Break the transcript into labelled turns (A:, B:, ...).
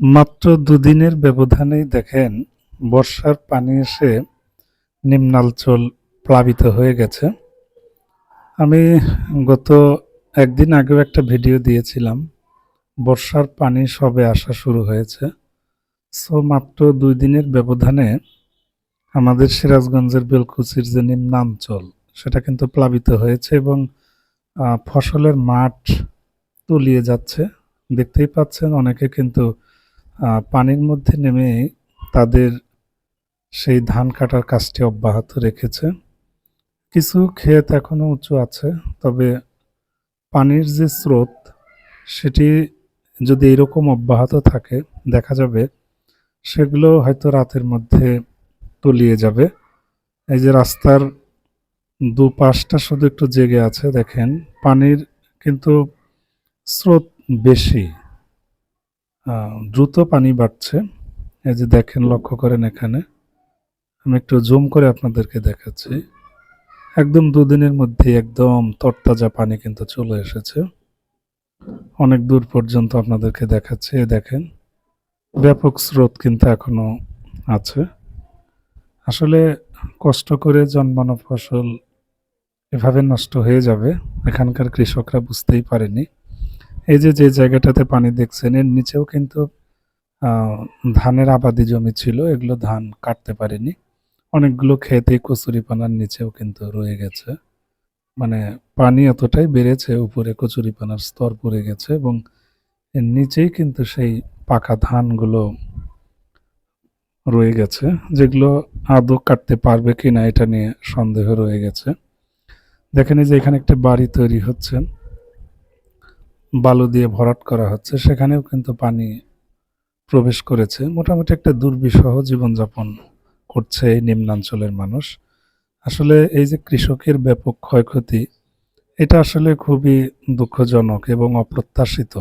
A: মাত্র দুদিনের ব্যবধানেই দেখেন, বর্ষার পানি এসে নিম্নাঞ্চল প্লাবিত হয়ে গেছে। আমি গত একদিন আগেও একটা ভিডিও দিয়েছিলাম, বর্ষার পানি সবে আসা শুরু হয়েছে। সো মাত্র দুই দিনের ব্যবধানে আমাদের সিরাজগঞ্জের বেলকুচির যে নিম্নাঞ্চল সেটা কিন্তু প্লাবিত হয়েছে এবং ফসলের মাঠ তলিয়ে যাচ্ছে। দেখতেই পাচ্ছেন, অনেকে কিন্তু পানির মধ্যে নেমে তাদের সেই ধান কাটার কাজটি অব্যাহত রেখেছে। কিছু ক্ষেত এখনও উঁচু আছে, তবে পানির যে স্রোত, সেটি যদি এরকম অব্যাহত থাকে, দেখা যাবে, সেগুলো হয়তো রাতের মধ্যে তলিয়ে যাবে। এই যে রাস্তার দুপাশটা শুধু একটু জেগে আছে, দেখেন, পানির কিন্তু স্রোত বেশি। দ্রুত পানি বাড়ছে। এই যে দেখেন, লক্ষ্য করেন এখানে। আমি একটু জুম করে আপনাদেরকে দেখাচ্ছি। একদম দুদিনের মধ্যে একদম তরতাজা পানি কিন্তু চলে এসেছে। অনেক দূর পর্যন্ত আপনাদেরকে দেখাচ্ছি। দেখেন, ব্যাপক স্রোত কিন্তু এখনও আছে। আসলে কষ্ট করে জন্মানো ফসল এভাবে নষ্ট হয়ে যাবে, এখানকার কৃষকরা বুঝতেই পারেনি। এই যে যে জায়গাটাতে পানি দেখছেন, এর নিচেও কিন্তু ধানের আবাদি জমি ছিল, এগুলো ধান কাটতে পারেনি। অনেকগুলো খেতে কচুরিপানার নিচেও কিন্তু রয়ে গেছে। মানে পানি এতটাই বেড়েছে, উপরে কচুরিপানার স্তর পড়ে গেছে এবং এর নিচেই কিন্তু সেই পাকা ধানগুলো রয়ে গেছে, যেগুলো আদৌ কাটতে পারবে কিনা এটা নিয়ে সন্দেহ রয়ে গেছে। দেখেন যে, এখানে একটা বাড়ি তৈরি হচ্ছে। বালু দিয়ে ভরাট করা হচ্ছে, সেখানেও কিন্তু পানি প্রবেশ করেছে। মোটামুটি একটা দুর্বিষহ জীবনযাপন করছে এই নিম্নাঞ্চলের মানুষ। আসলে এই যে কৃষকের ব্যাপক ক্ষয়ক্ষতি, এটা আসলে খুবই দুঃখজনক এবং অপ্রত্যাশিত।